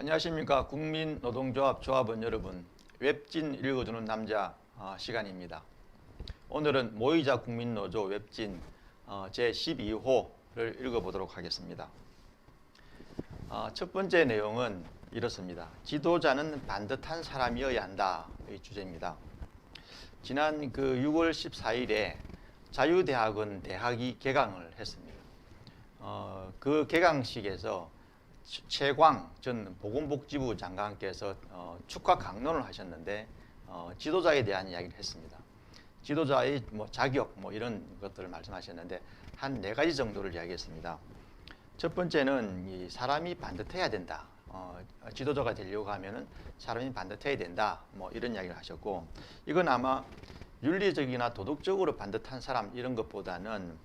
안녕하십니까 국민 노동조합 조합원 여러분 웹진 읽어주는 남자 어, 시간입니다. 오늘은 모의자 국민노조 웹진 어, 제 12호를 읽어보도록 하겠습니다. 어, 첫 번째 내용은 이렇습니다. 지도자는 반듯한 사람이어야 한다. 이 주제입니다. 지난 그 6월 14일에 자유대학은 대학이 개강을 했습니다. 어, 그 개강식에서 최- 최광 전 보건복지부 장관께서 어, 축하 강론을 하셨는데 어, 지도자에 대한 이야기를 했습니다. 지도자의 뭐 자격 뭐 이런 것들을 말씀하셨는데 한 네 가지 정도를 이야기했습니다. 첫 번째는 이 사람이 반듯해야 된다. 어, 지도자가 되려고 하면은 사람이 반듯해야 된다. 뭐 이런 이야기를 하셨고 이건 아마 윤리적이나 도덕적으로 반듯한 사람 이런 것보다는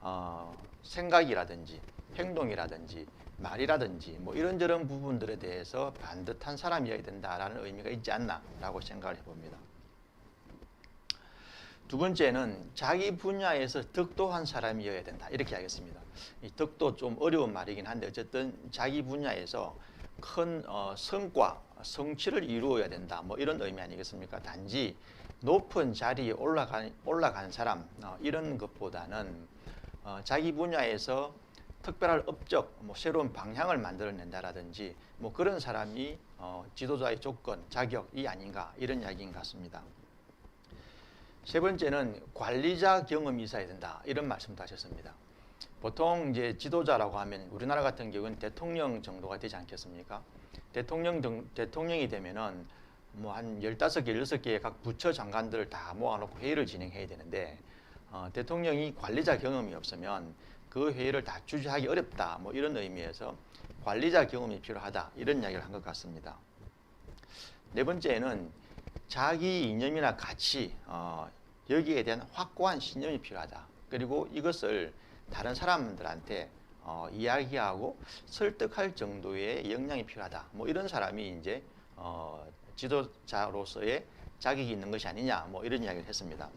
어, 생각이라든지 행동이라든지 말이라든지 뭐 이런저런 부분들에 대해서 반듯한 사람이어야 된다라는 의미가 있지 않나라고 생각을 해봅니다. 두 번째는 자기 분야에서 덕도한 사람이어야 된다 이렇게 하겠습니다. 이 덕도 좀 어려운 말이긴 한데 어쨌든 자기 분야에서 큰 어, 성과, 성취를 이루어야 된다. 뭐 이런 의미 아니겠습니까? 단지 높은 자리에 올라간 올라간 사람 어, 이런 것보다는 어, 자기 분야에서 특별한 업적, 뭐 새로운 방향을 만들어낸다라든지 뭐 그런 사람이 어, 지도자의 조건, 자격이 아닌가 이런 이야기인 것 같습니다. 세 번째는 관리자 경험이 있어야 된다 이런 말씀도 하셨습니다. 보통 이제 지도자라고 하면 우리나라 같은 경우는 대통령 정도가 되지 않겠습니까? 대통령 등, 대통령이 되면은 뭐한 15개, 16개의 각 부처 장관들을 다 모아놓고 회의를 진행해야 되는데 어, 대통령이 관리자 경험이 없으면 그 회의를 다 주재하기 어렵다 뭐 이런 의미에서 관리자 경험이 필요하다 이런 이야기를 한 것 같습니다. 네 번째는 자기 이념이나 가치 어, 여기에 대한 확고한 신념이 필요하다. 그리고 이것을 다른 사람들한테 어, 이야기하고 설득할 정도의 역량이 필요하다. 뭐 이런 사람이 이제 어, 지도자로서의 자격이 있는 것이 아니냐. 뭐 이런 이야기를 했습니다.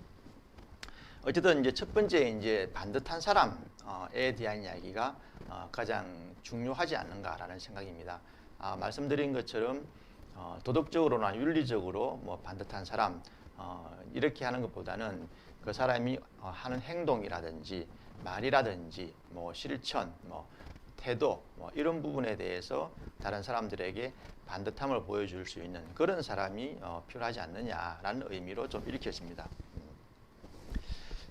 어쨌든 이제 첫 번째 이제 반듯한 사람에 대한 이야기가 어, 가장 중요하지 않는가라는 생각입니다. 아, 말씀드린 것처럼 어, 도덕적으로나 윤리적으로 뭐 반듯한 사람 어, 이렇게 하는 것보다는 그 사람이 어, 하는 행동이라든지 말이라든지 뭐 실천, 뭐 태도 뭐 이런 부분에 대해서 다른 사람들에게 반듯함을 보여줄 수 있는 그런 사람이 어, 필요하지 않느냐라는 의미로 좀 읽혔습니다.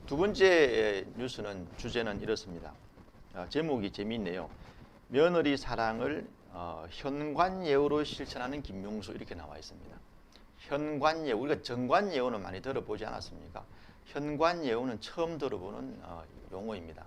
두 번째 뉴스는 주제는 이렇습니다. 어, 제목이 재미있네요. 며느리 사랑을 어, 현관예우로 실천하는 김용수 이렇게 나와 있습니다. 현관예우 우리가 정관예우는 많이 들어보지 않았습니까? 현관예우는 처음 들어보는 어, 용어입니다.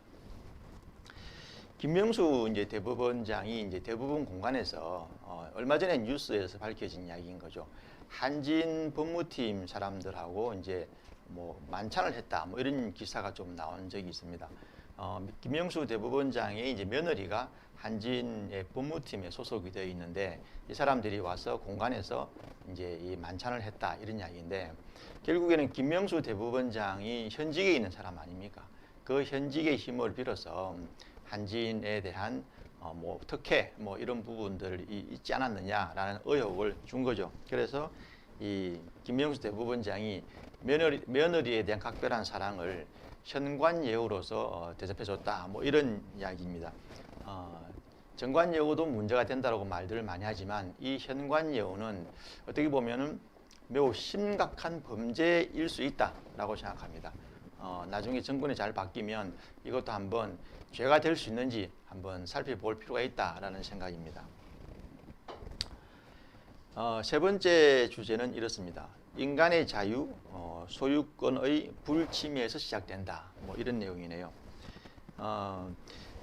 김명수 이제 대법원장이 이제 대부분 공간에서 어, 얼마 전에 뉴스에서 밝혀진 이야기인 거죠. 한진 법무팀 사람들하고 이제 뭐 만찬을 했다 뭐 이런 기사가 좀 나온 적이 있습니다. 어, 김명수 대법원장의 이제 며느리가 한진의 법무팀에 소속이 되어 있는데 이 사람들이 와서 공간에서 이제 이 만찬을 했다 이런 이야기인데 결국에는 김명수 대법원장이 현직에 있는 사람 아닙니까? 그 현직의 힘을 빌어서 한진에 대한 어, 뭐 특혜 뭐 이런 부분들이 있지 않았느냐라는 의혹을 준 거죠. 그래서 이 김명수 대법원장이 며느리, 며느리에 대한 각별한 사랑을 현관예우로서 어, 대접해줬다. 뭐 이런 이야기입니다. 어, 정관예우도 문제가 된다라고 말들을 많이 하지만 이 현관예우는 어떻게 보면은 매우 심각한 범죄일 수 있다라고 생각합니다. 어, 나중에 정권이 잘 바뀌면 이것도 한번 죄가 될 수 있는지 한번 살펴볼 필요가 있다라는 생각입니다. 어, 세 번째 주제는 이렇습니다. 인간의 자유, 어, 소유권의 불침해에서 시작된다. 뭐 이런 내용이네요. 어,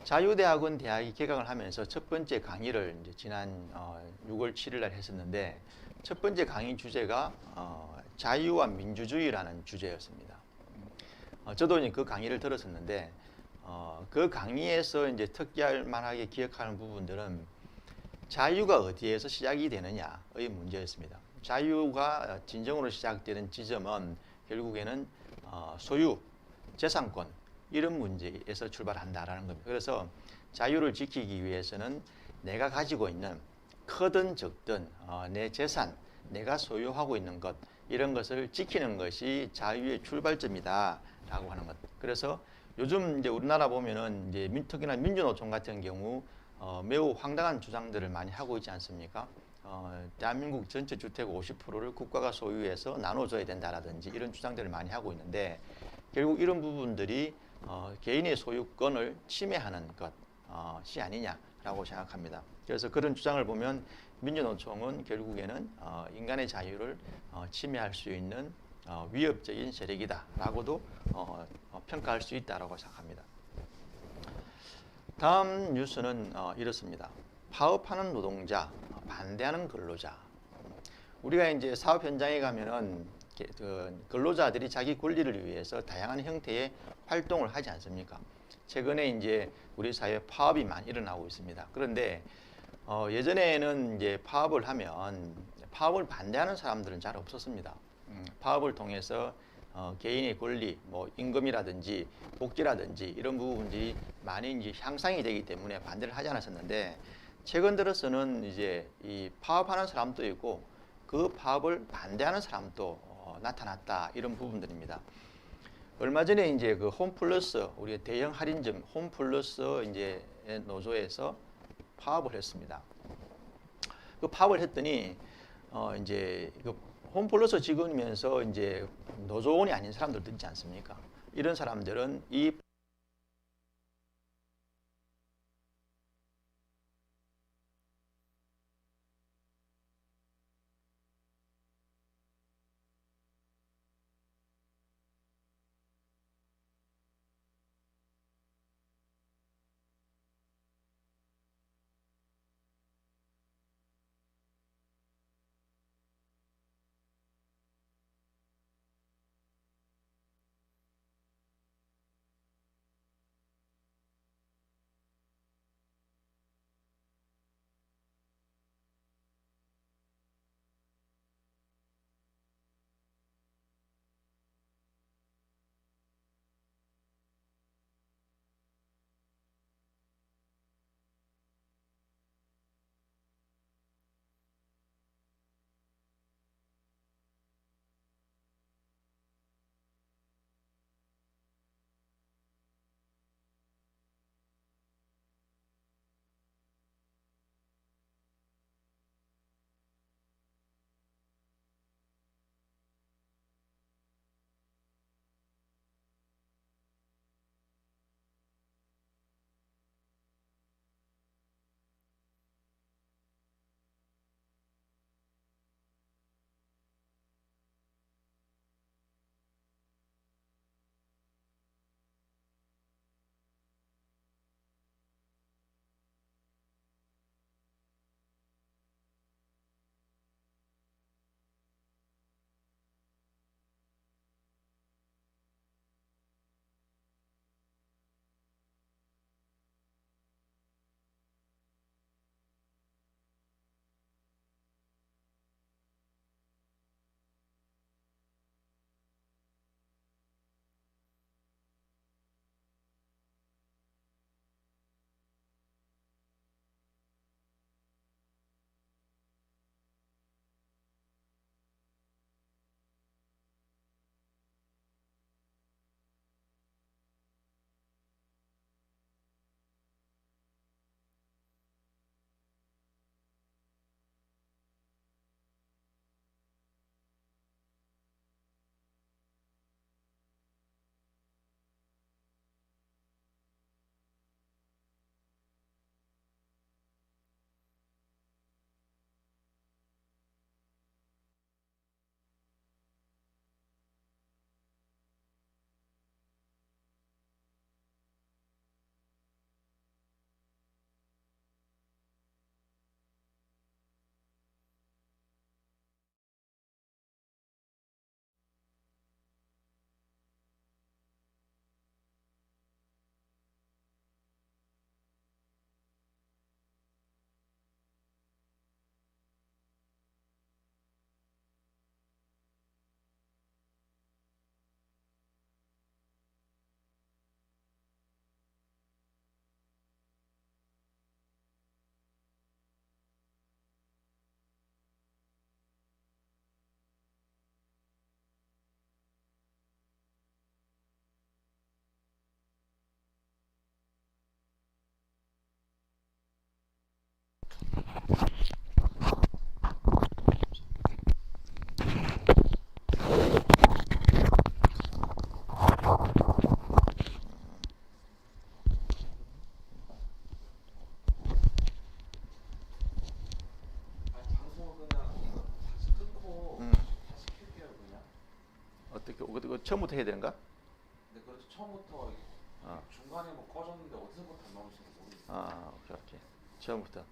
자유대학원 대학이 개강을 하면서 첫 번째 강의를 이제 지난 어, 6월 7일 날 했었는데 첫 번째 강의 주제가 어, 자유와 민주주의라는 주제였습니다. 어, 저도 이제 그 강의를 들었었는데 어, 그 강의에서 이제 특기할 만하게 기억하는 부분들은 자유가 어디에서 시작이 되느냐의 문제였습니다. 자유가 진정으로 시작되는 지점은 결국에는 어, 소유, 재산권 이런 문제에서 출발한다라는 겁니다. 그래서 자유를 지키기 위해서는 내가 가지고 있는 크든 적든 어, 내 재산, 내가 소유하고 있는 것 이런 것을 지키는 것이 자유의 출발점이다라고 하는 것. 그래서 요즘 이제 우리나라 보면은 이제 민, 특히나 민주노총 같은 경우 어, 매우 황당한 주장들을 많이 하고 있지 않습니까? 어, 대한민국 전체 주택 50%를 국가가 소유해서 나눠줘야 된다라든지 이런 주장들을 많이 하고 있는데 결국 이런 부분들이 어, 개인의 소유권을 침해하는 것이 아니냐라고 생각합니다. 그래서 그런 주장을 보면 민주노총은 결국에는 어, 인간의 자유를 어, 침해할 수 있는 어, 위협적인 세력이다라고도 어, 어, 평가할 수 있다라고 생각합니다. 다음 뉴스는 어, 이렇습니다. 파업하는 노동자, 어, 반대하는 근로자. 우리가 이제 사업 현장에 가면은 그 근로자들이 자기 권리를 위해서 다양한 형태의 활동을 하지 않습니까? 최근에 이제 우리 사회에 파업이 많이 일어나고 있습니다. 그런데 어, 예전에는 이제 파업을 하면 파업을 반대하는 사람들은 잘 없었습니다. 음, 파업을 통해서 어, 개인의 권리, 뭐 임금이라든지 복지라든지 이런 부분들이 많이 이제 향상이 되기 때문에 반대를 하지 않았었는데 최근 들어서는 이제 이 파업하는 사람도 있고 그 파업을 반대하는 사람도 어, 나타났다 이런 부분들입니다. 얼마 전에 이제 그 홈플러스 우리 대형 할인점 홈플러스 이제 노조에서 파업을 했습니다. 그 파업을 했더니 어 이제 그 홈플러스 직원이면서 이제 노조원이 아닌 사람들도 있지 않습니까? 이런 사람들은 이 어떻게 처음부터 해야 되는가? 근데 그렇죠 처음부터 어. 중간에 뭐 꺼졌는데 어디서부터 안 나오는지 모르겠어요. 아, 오케이, 오케이. 처음부터.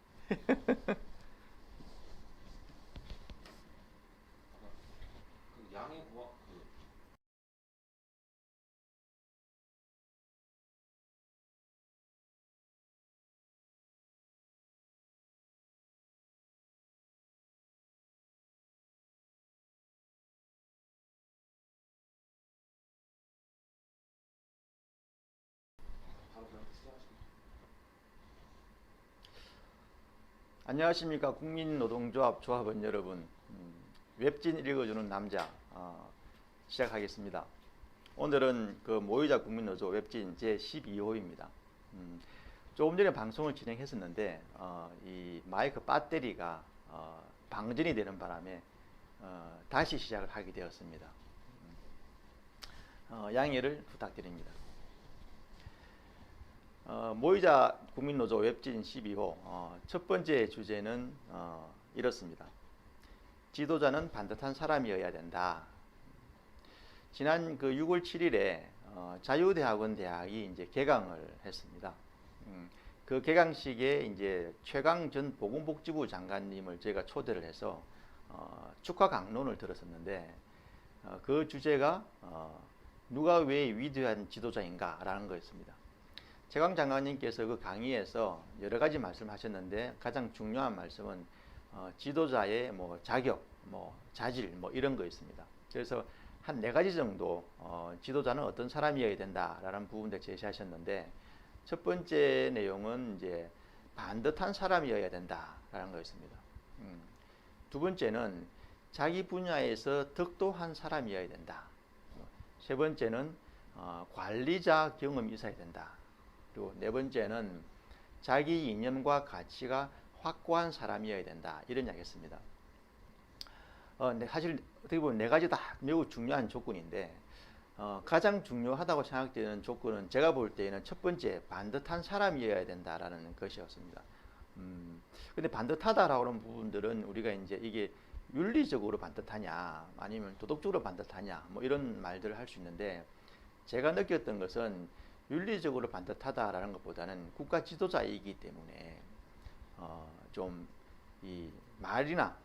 고학 그 바로 그냥 시작하시면 안녕하십니까 국민노동조합 조합원 여러분. 음, 웹진 읽어주는 남자 어, 시작하겠습니다. 오늘은 그 모의자 국민노조 웹진 제 12호입니다. 음, 조금 전에 방송을 진행했었는데 어, 이 마이크 배터리가 어, 방전이 되는 바람에 어, 다시 시작을 하게 되었습니다. 음, 어, 양해를 부탁드립니다 어, 모의자 국민노조 웹진 12호 어, 첫 번째 주제는 어, 이렇습니다. 지도자는 반듯한 사람이어야 된다. 지난 그 6월 7일에 어, 자유대학원 대학이 이제 개강을 했습니다. 음, 그 개강식에 이제 최강 전 보건복지부 장관님을 제가 초대를 해서 어, 축하 강론을 들었었는데 어, 그 주제가 어, 누가 왜 위대한 지도자인가라는 거였습니다. 최강 장관님께서 그 강의에서 여러 가지 말씀하셨는데 가장 중요한 말씀은 어, 지도자의 뭐 자격, 뭐 자질, 뭐 이런 거였습니다. 그래서 한 네 가지 정도 어, 지도자는 어떤 사람이어야 된다라는 부분들 제시하셨는데 첫 번째 내용은 이제 반듯한 사람이어야 된다라는 거였습니다. 음. 두 번째는 자기 분야에서 덕도한 사람이어야 된다. 세 번째는 어, 관리자 경험이 있어야 된다. 그리고 네 번째는 자기 이념과 가치가 확고한 사람이어야 된다. 이런 이야기했습니다. 어, 사실 어떻게 보면 네 가지 다 매우 중요한 조건인데 어, 가장 중요하다고 생각되는 조건은 제가 볼 때에는 첫 번째 반듯한 사람이어야 된다라는 것이었습니다. 음, 근데 반듯하다라고 하는 부분들은 우리가 이제 이게 윤리적으로 반듯하냐 아니면 도덕적으로 반듯하냐 뭐 이런 말들을 할 수 있는데 제가 느꼈던 것은 윤리적으로 반듯하다라는 것보다는 국가 지도자이기 때문에 어, 좀 이 말이나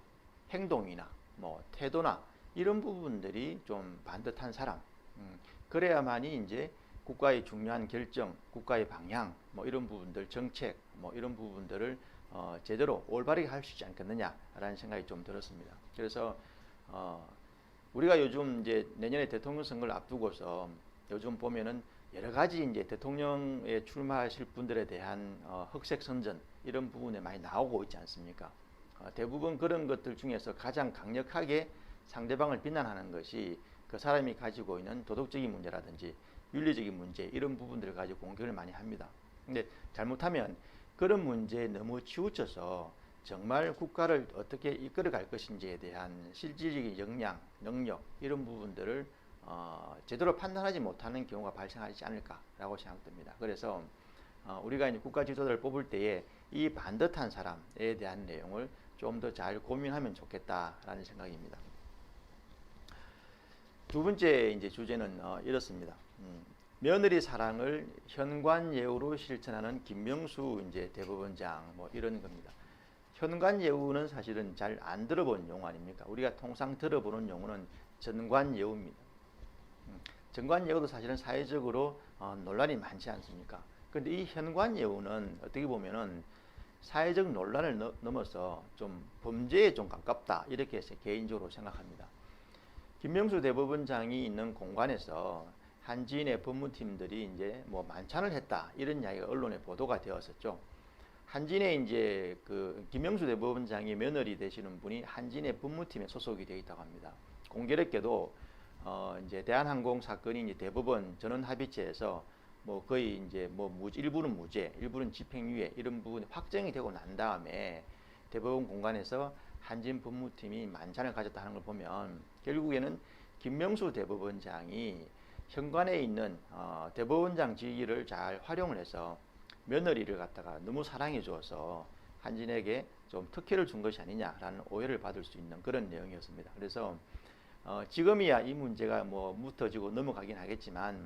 행동이나 뭐 태도나 이런 부분들이 좀 반듯한 사람 음, 그래야만이 이제 국가의 중요한 결정, 국가의 방향 뭐 이런 부분들 정책 뭐 이런 부분들을 어, 제대로 올바르게 할 수 있지 않겠느냐라는 생각이 좀 들었습니다. 그래서 어, 우리가 요즘 이제 내년에 대통령 선거를 앞두고서 요즘 보면은 여러 가지 이제 대통령에 출마하실 분들에 대한 어, 흑색 선전 이런 부분에 많이 나오고 있지 않습니까? 어, 대부분 그런 것들 중에서 가장 강력하게 상대방을 비난하는 것이 그 사람이 가지고 있는 도덕적인 문제라든지 윤리적인 문제 이런 부분들을 가지고 공격을 많이 합니다. 근데 잘못하면 그런 문제에 너무 치우쳐서 정말 국가를 어떻게 이끌어 갈 것인지에 대한 실질적인 역량, 능력 이런 부분들을 어, 제대로 판단하지 못하는 경우가 발생하지 않을까라고 생각됩니다. 그래서 어, 우리가 이제 국가 지도자를 뽑을 때에 이 반듯한 사람에 대한 내용을 좀 더 잘 고민하면 좋겠다라는 생각입니다. 두 번째 이제 주제는 어, 이렇습니다. 음, 며느리 사랑을 현관 예우로 실천하는 김명수 이제 대법원장 뭐 이런 겁니다. 현관 예우는 사실은 잘 안 들어본 용어 아닙니까? 우리가 통상 들어보는 용어는 전관 예우입니다. 음, 전관예우도 사실은 사회적으로 어, 논란이 많지 않습니까? 그런데 이 현관예우는 어떻게 보면은 사회적 논란을 넘- 넘어서 좀 범죄에 좀 가깝다 이렇게 개인적으로 생각합니다. 김명수 대법원장이 있는 공간에서 한지인의 법무팀들이 이제 뭐 만찬을 했다 이런 이야기가 언론에 보도가 되었었죠. 한진의 이제 그 김명수 대법원장의 며느리 되시는 분이 한진의 법무팀에 소속이 되어 있다고 합니다. 공교롭게도 어 이제 대한항공 사건이 이제 대법원 전원 합의체에서 뭐 거의 이제 뭐 무죄, 일부는 무죄, 일부는 집행유예 이런 부분이 확정이 되고 난 다음에 대법원 공간에서 한진 법무팀이 만찬을 가졌다 하는 걸 보면 결국에는 김명수 대법원장이 현관에 있는 어, 대법원장 직위를 잘 활용을 해서 며느리를 갖다가 너무 사랑해 주어서 한진에게 좀 특혜를 준 것이 아니냐라는 오해를 받을 수 있는 그런 내용이었습니다. 그래서 어, 지금이야 이 문제가 뭐 묻어지고 넘어가긴 하겠지만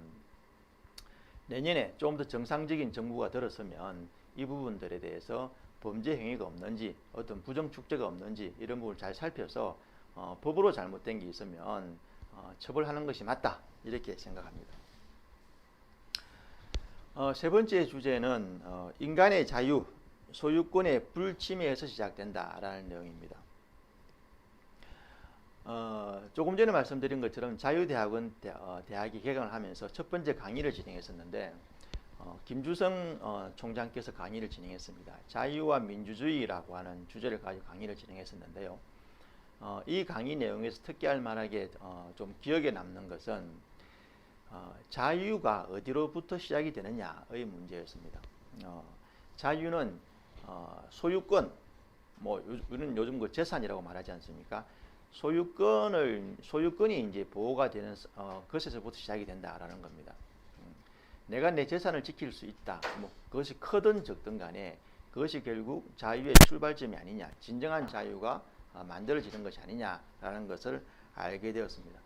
내년에 조금 더 정상적인 정부가 들어서면 이 부분들에 대해서 범죄 행위가 없는지 어떤 부정 축제가 없는지 이런 부분을 잘 살펴서 어, 법으로 잘못된 게 있으면 어, 처벌하는 것이 맞다 이렇게 생각합니다. 어, 세 번째 주제는 어, 인간의 자유, 소유권의 불침해에서 시작된다라는 내용입니다. 어, 조금 전에 말씀드린 것처럼 자유대학은 대, 어, 대학이 개강을 하면서 첫 번째 강의를 진행했었는데 어, 김주성 어, 총장께서 강의를 진행했습니다. 자유와 민주주의라고 하는 주제를 가지고 강의를 진행했었는데요. 어, 이 강의 내용에서 특기할 만하게 어, 좀 기억에 남는 것은 어, 자유가 어디로부터 시작이 되느냐의 문제였습니다. 어, 자유는 어, 소유권, 뭐 요- 요즘 그 재산이라고 말하지 않습니까? 소유권을 소유권이 이제 보호가 되는 어, 것에서부터 시작이 된다라는 겁니다. 음, 내가 내 재산을 지킬 수 있다. 뭐 그것이 크든 적든 간에 그것이 결국 자유의 출발점이 아니냐, 진정한 자유가 어, 만들어지는 것이 아니냐라는 것을 알게 되었습니다.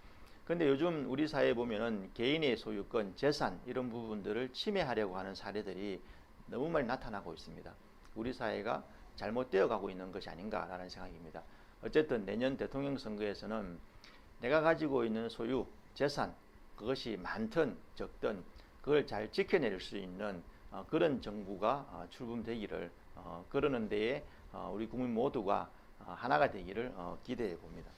그런데 요즘 우리 사회에 보면은 개인의 소유권, 재산 이런 부분들을 침해하려고 하는 사례들이 너무 많이 나타나고 있습니다. 우리 사회가 잘못되어 가고 있는 것이 아닌가라는 생각입니다. 어쨌든 내년 대통령 선거에서는 내가 가지고 있는 소유, 재산 그것이 많든 적든 그걸 잘 지켜낼 수 있는 어, 그런 정부가 어, 출범되기를 어, 그러는 데에 어, 우리 국민 모두가 어, 하나가 되기를 어, 기대해 봅니다.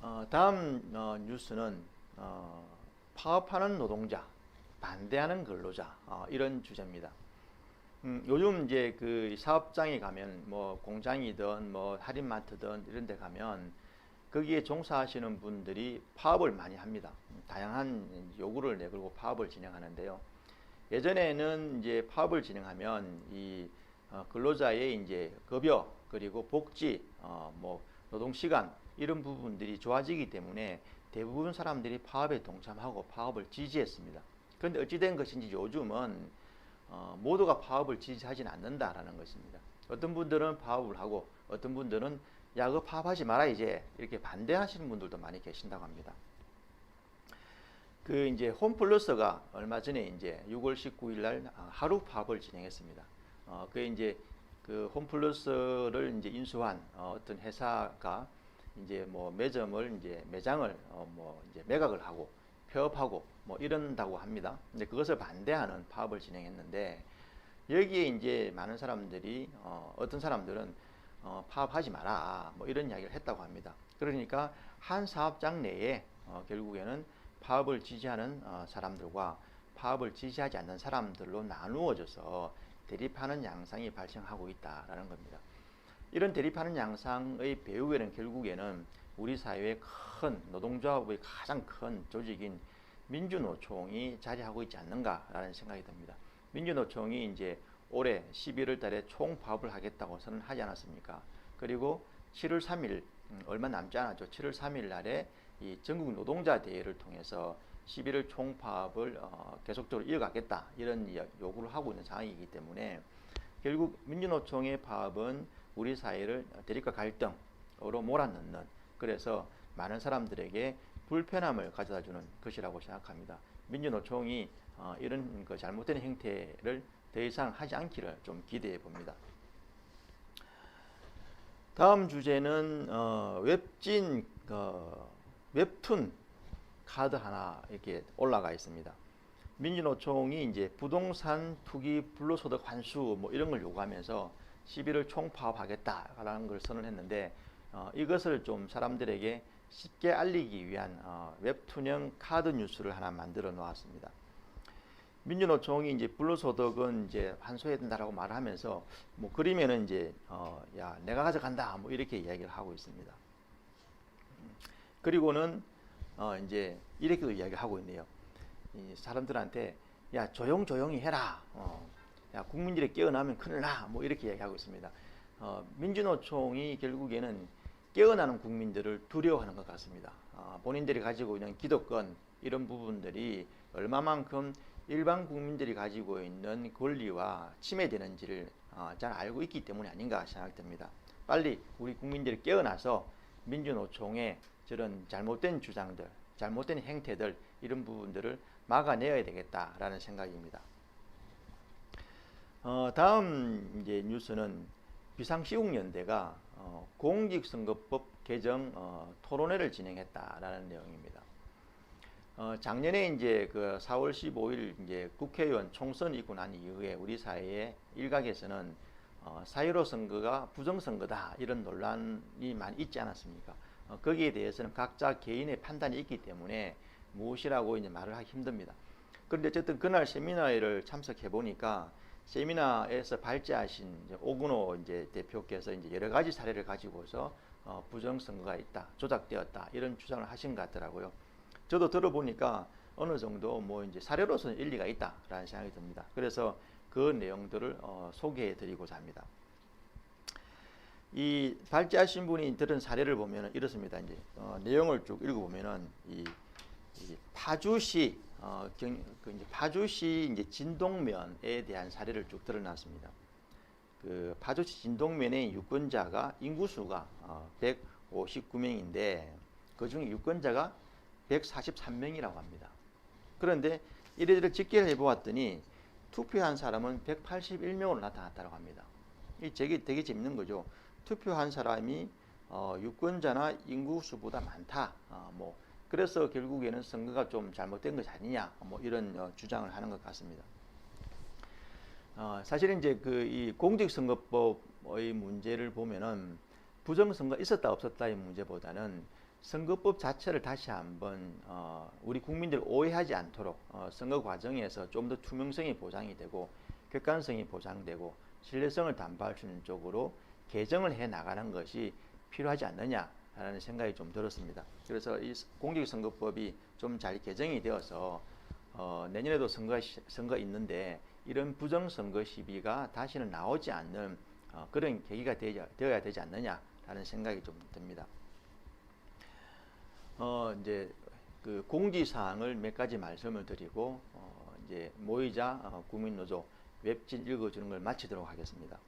어, 다음 어, 뉴스는 어, 파업하는 노동자, 반대하는 근로자 어, 이런 주제입니다. 음, 요즘 이제 그 사업장에 가면 뭐 공장이든 뭐 할인마트든 이런 데 가면 거기에 종사하시는 분들이 파업을 많이 합니다. 다양한 요구를 내걸고 파업을 진행하는데요. 예전에는 이제 파업을 진행하면 이 어, 근로자의 이제 급여 그리고 복지 어, 뭐 노동 시간 이런 부분들이 좋아지기 때문에 대부분 사람들이 파업에 동참하고 파업을 지지했습니다. 그런데 어찌된 것인지 요즘은 어, 모두가 파업을 지지하지는 않는다라는 것입니다. 어떤 분들은 파업을 하고 어떤 분들은 야, 그 파업하지 마라 이제 이렇게 반대하시는 분들도 많이 계신다고 합니다. 그 이제 홈플러스가 얼마 전에 이제 6월 19일 날 아, 하루 파업을 진행했습니다. 어, 그 이제 그 홈플러스를 이제 인수한 어, 어떤 회사가 이제 뭐 매점을 이제 매장을 어, 뭐 이제 매각을 하고 폐업하고 뭐 이런다고 합니다. 근데 그것을 반대하는 파업을 진행했는데 여기에 이제 많은 사람들이 어, 어떤 사람들은 어, 파업하지 마라 뭐 이런 이야기를 했다고 합니다. 그러니까 한 사업장 내에 어, 결국에는 파업을 지지하는 어, 사람들과 파업을 지지하지 않는 사람들로 나누어져서 대립하는 양상이 발생하고 있다라는 겁니다. 이런 대립하는 양상의 배후에는 결국에는 우리 사회의 큰 노동조합의 가장 큰 조직인 민주노총이 자리하고 있지 않는가라는 생각이 듭니다. 민주노총이 이제 올해 11월 달에 총파업을 하겠다고 선언하지 않았습니까? 그리고 7월 3일 음, 얼마 남지 않았죠. 7월 3일 날에 이 전국 노동자 대회를 통해서 11월 총파업을 어, 계속적으로 이어가겠다 이런 요구를 하고 있는 상황이기 때문에 결국 민주노총의 파업은 우리 사회를 대립과 갈등으로 몰아넣는 그래서 많은 사람들에게 불편함을 가져다 주는 것이라고 생각합니다. 민주노총이 어, 이런 그 잘못된 행태를 더 이상 하지 않기를 좀 기대해 봅니다. 다음 주제는 어, 웹진 어, 웹툰 카드 하나 이렇게 올라가 있습니다. 민주노총이 이제 부동산 투기 불로소득 환수 뭐 이런 걸 요구하면서 11월 총파업하겠다라는 걸 선언했는데 어, 이것을 좀 사람들에게 쉽게 알리기 위한 어, 웹툰형 카드 뉴스를 하나 만들어 놓았습니다. 민주노총이 이제 불로소득은 이제 환수해야 된다라고 말하면서 뭐 그러면은 이제 어, 야 내가 가져간다 뭐 이렇게 이야기를 하고 있습니다. 그리고는 어, 이제 이렇게도 이야기를 하고 있네요. 이 사람들한테 야 조용 조용히 해라. 어, 야 국민들이 깨어나면 큰일 나. 뭐 이렇게 얘기하고 있습니다. 어, 민주노총이 결국에는 깨어나는 국민들을 두려워하는 것 같습니다. 어, 본인들이 가지고 있는 기득권 이런 부분들이 얼마만큼 일반 국민들이 가지고 있는 권리와 침해되는지를 어, 잘 알고 있기 때문이 아닌가 생각됩니다. 빨리 우리 국민들이 깨어나서 민주노총의 저런 잘못된 주장들, 잘못된 행태들 이런 부분들을 막아내야 되겠다라는 생각입니다. 어, 다음 이제 뉴스는 비상시국연대가 어, 공직선거법 개정 어, 토론회를 진행했다라는 내용입니다. 어, 작년에 이제 그 4월 15일 이제 국회의원 총선 있고 난 이후에 우리 사회의 일각에서는 어, 사유로 선거가 부정선거다 이런 논란이 많이 있지 않았습니까? 어, 거기에 대해서는 각자 개인의 판단이 있기 때문에 무엇이라고 이제 말을 하기 힘듭니다. 그런데 어쨌든 그날 세미나를 참석해 보니까 세미나에서 발제하신 오근호 이제 대표께서 이제 여러 가지 사례를 가지고서 어, 부정선거가 있다, 조작되었다 이런 주장을 하신 것 같더라고요. 저도 들어보니까 어느 정도 뭐 이제 사례로서는 일리가 있다라는 생각이 듭니다. 그래서 그 내용들을 어, 소개해 드리고자 합니다. 이 발제하신 분이 들은 사례를 보면 이렇습니다. 이제 어, 내용을 쭉 읽어보면은 이, 이 파주시 어, 경, 그 이제 파주시 이제 진동면에 대한 사례를 쭉 드러났습니다. 그 파주시 진동면의 유권자가 인구수가 어, 159명인데 그 중에 유권자가 143명이라고 합니다. 그런데 이래저래 집계를 해보았더니 투표한 사람은 181명으로 나타났다고 합니다. 이 되게 되게 재밌는 거죠. 투표한 사람이 어, 유권자나 인구수보다 많다. 어, 뭐 그래서 결국에는 선거가 좀 잘못된 것이 아니냐. 뭐 이런 어, 주장을 하는 것 같습니다. 어, 사실은 이제 그 이 공직선거법의 문제를 보면은 부정선거 있었다 없었다의 문제보다는 선거법 자체를 다시 한번 어, 우리 국민들 오해하지 않도록 어, 선거 과정에서 좀 더 투명성이 보장이 되고 객관성이 보장되고 신뢰성을 담보할 수 있는 쪽으로 개정을 해 나가는 것이 필요하지 않느냐 라는 생각이 좀 들었습니다. 그래서 이 공직선거법이 좀 잘 개정이 되어서 어, 내년에도 선거 선거 있는데 이런 부정선거 시비가 다시는 나오지 않는 어, 그런 계기가 되야, 되어야 되지 않느냐라는 생각이 좀 듭니다. 어, 이제 그 공지사항을 몇 가지 말씀을 드리고 어, 이제 모이자 어, 국민노조 웹진 읽어주는 걸 마치도록 하겠습니다.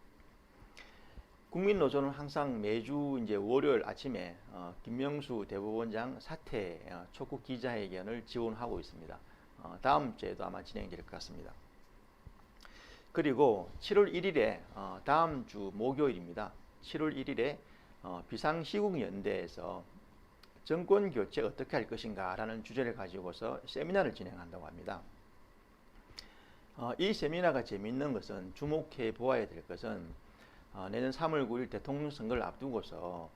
국민노조는 항상 매주 이제 월요일 아침에 어, 김명수 대법원장 사퇴 어, 촉구 기자회견을 지원하고 있습니다. 어, 다음 주에도 아마 진행될 것 같습니다. 그리고 7월 1일에 어, 다음 주 목요일입니다. 7월 1일에 어, 비상시국연대에서 정권 교체 어떻게 할 것인가라는 주제를 가지고서 세미나를 진행한다고 합니다. 어, 이 세미나가 재미있는 것은 주목해 보아야 될 것은 어, 내년 3월 9일 대통령 선거를 앞두고서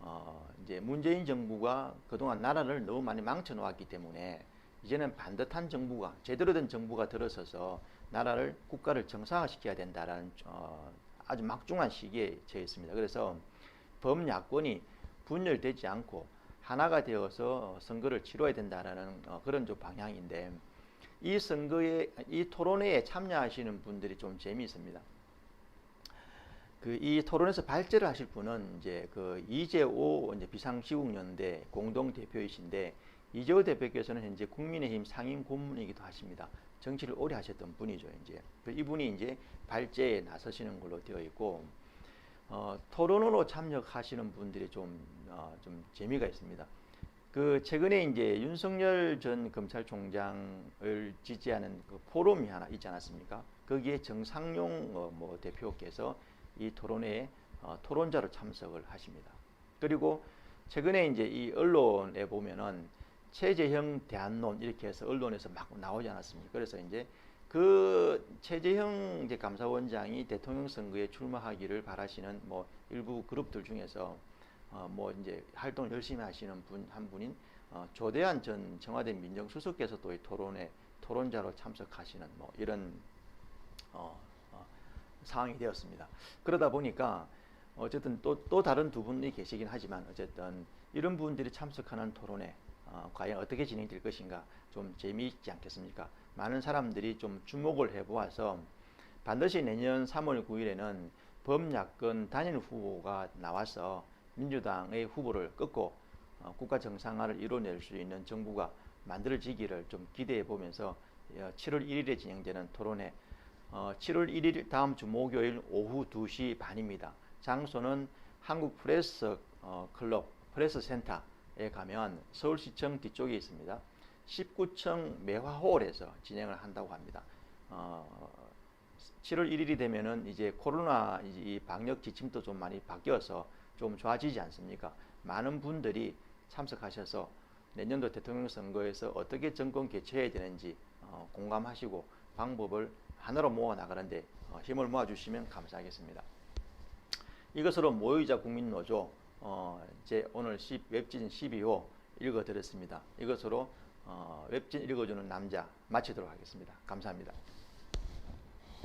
어, 이제 문재인 정부가 그동안 나라를 너무 많이 망쳐 놓았기 때문에 이제는 반듯한 정부가 제대로 된 정부가 들어서서 나라를 국가를 정상화시켜야 된다라는 어, 아주 막중한 시기에 처해 있습니다. 그래서 범야권이 분열되지 않고 하나가 되어서 선거를 치러야 된다라는 어, 그런 좀 방향인데 이 선거에 이 토론회에 참여하시는 분들이 좀 재미있습니다. 그 이 토론에서 발제를 하실 분은 이제 그 이재호 이제 비상시국연대 공동 대표이신데 이재호 대표께서는 현재 국민의힘 상임 고문이기도 하십니다. 정치를 오래 하셨던 분이죠, 이제. 그 이분이 이제 발제에 나서시는 걸로 되어 있고 어, 토론으로 참여하시는 분들이 좀, 어, 좀 재미가 있습니다. 그 최근에 이제 윤석열 전 검찰총장을 지지하는 그 포럼이 하나 있지 않았습니까? 거기에 정상용 어, 뭐 대표께서 이 토론회에 어, 토론자로 참석을 하십니다. 그리고 최근에 이제 이 언론에 보면은 최재형 대안론 이렇게 해서 언론에서 막 나오지 않았습니까? 그래서 이제 그 최재형 이제 감사원장이 대통령 선거에 출마하기를 바라시는 뭐 일부 그룹들 중에서 어 뭐 이제 활동 열심히 하시는 분 한 분인 어 조대한 전 청와대 민정수석께서 또 이 토론에 토론자로 참석하시는 뭐 이런 어, 어 상황이 되었습니다. 그러다 보니까 어쨌든 또 또 다른 두 분이 계시긴 하지만 어쨌든 이런 분들이 참석하는 토론에 어, 어, 과연 어떻게 진행될 것인가 좀 재미있지 않겠습니까? 많은 사람들이 좀 주목을 해보아서 반드시 내년 3월 9일에는 범야권 단일 후보가 나와서 민주당의 후보를 꺾고 어, 국가 정상화를 이뤄낼 수 있는 정부가 만들어지기를 좀 기대해 보면서 어, 7월 1일에 진행되는 토론회 어, 7월 1일 다음 주 목요일 오후 2시 반입니다. 장소는 한국 프레스 어, 클럽 프레스 센터에 가면 서울시청 뒤쪽에 있습니다. 19층 매화홀에서 진행을 한다고 합니다. 어, 7월 1일이 되면은 이제 코로나 이 방역 지침도 좀 많이 바뀌어서 좀 좋아지지 않습니까? 많은 분들이 참석하셔서 내년도 대통령 선거에서 어떻게 정권 개최해야 되는지 어, 공감하시고 방법을 하나로 모아 나가는데 어, 힘을 모아 주시면 감사하겠습니다. 이것으로 모의자 국민노조 어, 제 오늘 10, 웹진 12호 읽어드렸습니다. 이것으로 어, 웹진 읽어주는 남자 마치도록 하겠습니다. 감사합니다.